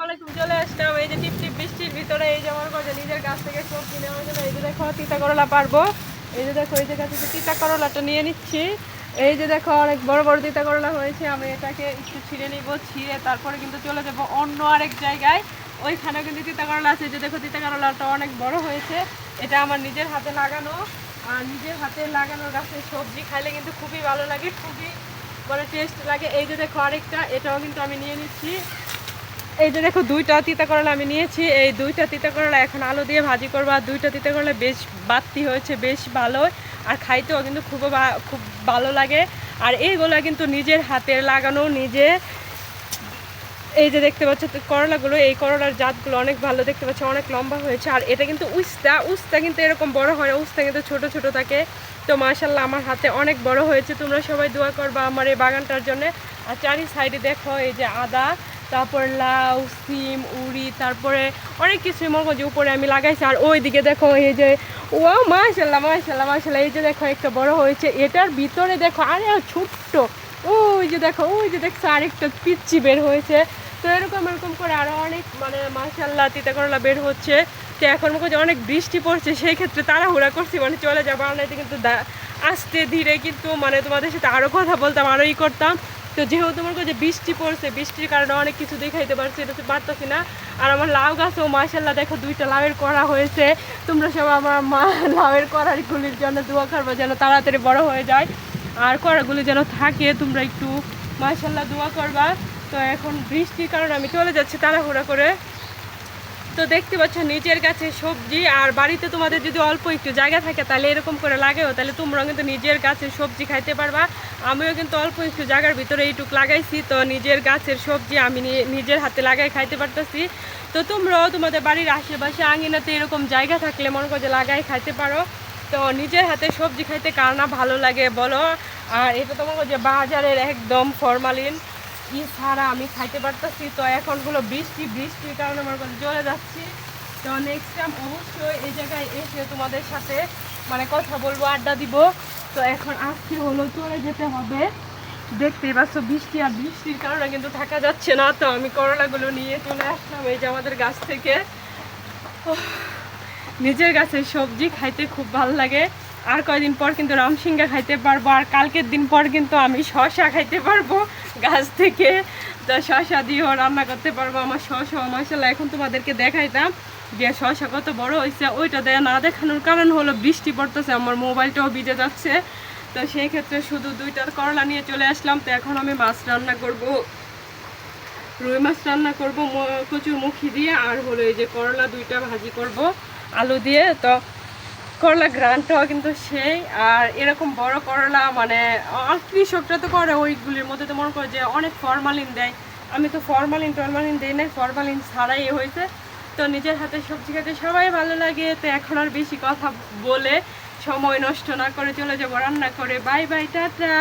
আসসালামু চলে আসলাম। এই যে টিপ টিপ বৃষ্টির ভিতরে, এই যে আমার কাছে নিজের গাছ থেকে সবজি নেওয়ার জন্য এই যে দেখো, তিতা করলা পারব। এই যে দেখো, এই যে গাছে যে তিতা করলাটা নিয়ে নিচ্ছি। এই যে দেখো, অনেক বড় বড় তিতা করলা হয়েছে, আমি এটাকে একটু ছিঁড়ে নিব, ছিঁড়ে তারপরে কিন্তু চলে যাব অন্য আরেক জায়গায়। ওইখানেও কিন্তু তিতা করলা আছে যে দেখো, তিতা করলাটা অনেক বড় হয়েছে। এটা আমার নিজের হাতে লাগানো। আর নিজের হাতে লাগানো গাছের সবজি খাইলে কিন্তু খুবই ভালো লাগে, খুবই মানে টেস্ট লাগে। এই যে দেখো আরেকটা, এটাও কিন্তু আমি নিয়ে নিচ্ছি। এই যে দেখো, দুইটা তিতা করলা আমি নিয়েছি। এই দুইটা তিতা করলা এখন আলু দিয়ে ভাজি করব। আর দুইটা তিতা করলা বেশ বাড়তি হয়েছে, বেশ ভালো। আর খাইতেও কিন্তু খুব খুব ভালো লাগে। আর এইগুলো কিন্তু নিজের হাতের লাগানো, নিজে এই যে দেখতে পাচ্ছ করলাগুলো, এই করলার জাতগুলো অনেক ভালো দেখতে পাচ্ছ, অনেক লম্বা হয়েছে। আর এটা কিন্তু উস্তা উস্তা কিন্তু এরকম বড় হয় উস্তা কিন্তু ছোট ছোট থাকে। তো মাশাল্লাহ আমার হাতে অনেক বড় হয়েছে। তোমরা সবাই দোয়া করবা আমার এই বাগানটার জন্য। আর চারি সাইডে দেখো, এই যে আদা তারপর লাউ, সিম, উড়ি, তারপরে অনেক কিছু মনে যে উপরে আমি লাগাইছি। আর ওইদিকে দেখো এই যে ও মাশাল্লাহ মাশাল্লাহ মাশাল্লাহ এই যে দেখো একটা বড় হয়েছে। এটার ভিতরে দেখো, আরে ছোট্ট, ওই যে দেখো, ওই যে দেখছ, আরেকটা পিচ্ছি বের হয়েছে। তো এরকম এরকম করে আরও অনেক মানে মাশাল্লাহ তিতা করলা বের হচ্ছে। তো এখন করছি অনেক বৃষ্টি পড়ছে, সেই ক্ষেত্রে তাড়াহুড়া করছি মানে চলে যাব। নাইতে কিন্তু আসতে ধীরে কিন্তু মানে তোমাদের সাথে আরও কথা বলতাম, আরও ই করতাম। তো যেহেতু মনে করো যে বৃষ্টি পড়ছে, বৃষ্টির কারণে অনেক কিছু দেখাইতে পারছি এটা তো পারতেছি না। আর আমার লাউ গাছও মাশাল্লাহ দেখো দুইটা লাউয়ের করা হয়েছে। তোমরা সব আমার মা লাউয়ের করারগুলির জন্য দোয়া করব যেন তাড়াতাড়ি বড় হয়ে যায়। আর করাগুলি যেন থাকে, তোমরা একটু মাশাল্লাহ দোয়া করবা। তো এখন বৃষ্টির কারণে আমি চলে যাচ্ছি তাড়াহুড়া করে। তো দেখতে পাচ্ছ, নিজের কাছে সবজি আর বাড়িতে তোমাদের যদি অল্প একটু জায়গা থাকে, তাহলে এরকম করে লাগেও, তাহলে তোমরাও কিন্তু নিজের গাছের সবজি খাইতে পারবা। আমিও কিন্তু অল্প একটু জায়গার ভিতরে এইটুক লাগাইছি, তো নিজের গাছের সবজি আমি নিজের হাতে লাগাই খাইতে পারতেছি। তো তোমরাও তোমাদের বাড়ির আশেপাশে আঙিনাতে এরকম জায়গা থাকলে মনে করো যে লাগাই খাইতে পারো। তো নিজের হাতে সবজি খাইতে কার না ভালো লাগে বলো। আর এটা তো করো যে বাজারের একদম ফরমালিন। ই ছাড়া আমি খাইতে পারতেছি? তো এখন হলো বৃষ্টি, বৃষ্টির কারণে আমার কাছে চলে যাচ্ছি। তো নেক্সট টাইম অবশ্যই এই জায়গায় এসে তোমাদের সাথে মানে কথা বলব, আড্ডা দিব। তো এখন আজকে হলো চলে যেতে হবে। দেখতেই পাচ্ছ বৃষ্টি আর বৃষ্টির কারণে কিন্তু থাকা যাচ্ছে না। তো আমি করলাগুলো নিয়ে চলে আসলাম এই যে আমাদের গাছ থেকে। নিজের গাছের সবজি খাইতে খুব ভালো লাগে। আর কয়দিন পর কিন্তু রামসিঙ্গা খাইতে পারব, আর কালকের দিন পর কিন্তু আমি শশা খাইতে পারব গাছ থেকে। তো শশা দিয়েও রান্না করতে পারব, আমার শশা মশলা এখন তোমাদেরকে দেখাইতাম যে শশা কত বড় হয়েছে ওইটা দেয়া না দেখানোর কারণ হলো বৃষ্টি পড়তেছে, আমার মোবাইলটাও ভিজে যাচ্ছে। তো সেই ক্ষেত্রে শুধু দুইটা করলা নিয়ে চলে আসলাম, তো এখন আমি মাছ রান্না করব। রুই মাছ রান্না করব কচুর মুখি দিয়ে, আর হলো এই যে করলা দুইটা ভাজি করব, আলু দিয়ে। তো করলা গ্রানটাও কিন্তু সেই, আর এরকম বড় করলা মানে কৃষকরা তো করে ওইগুলির মধ্যে তো মনে করে যে অনেক ফরমালিন দেয়। আমি তো ফরমালিন টরমালিন দিই না ফরমালিন ছাড়াই হয়েছে। তো নিজের হাতে, সবজি খেতে সবাই ভালো লাগে, তো এখন আর বেশি কথা বলে সময় নষ্ট না করে চলে যাব। রান্না করে, বাই বাই, টাটা!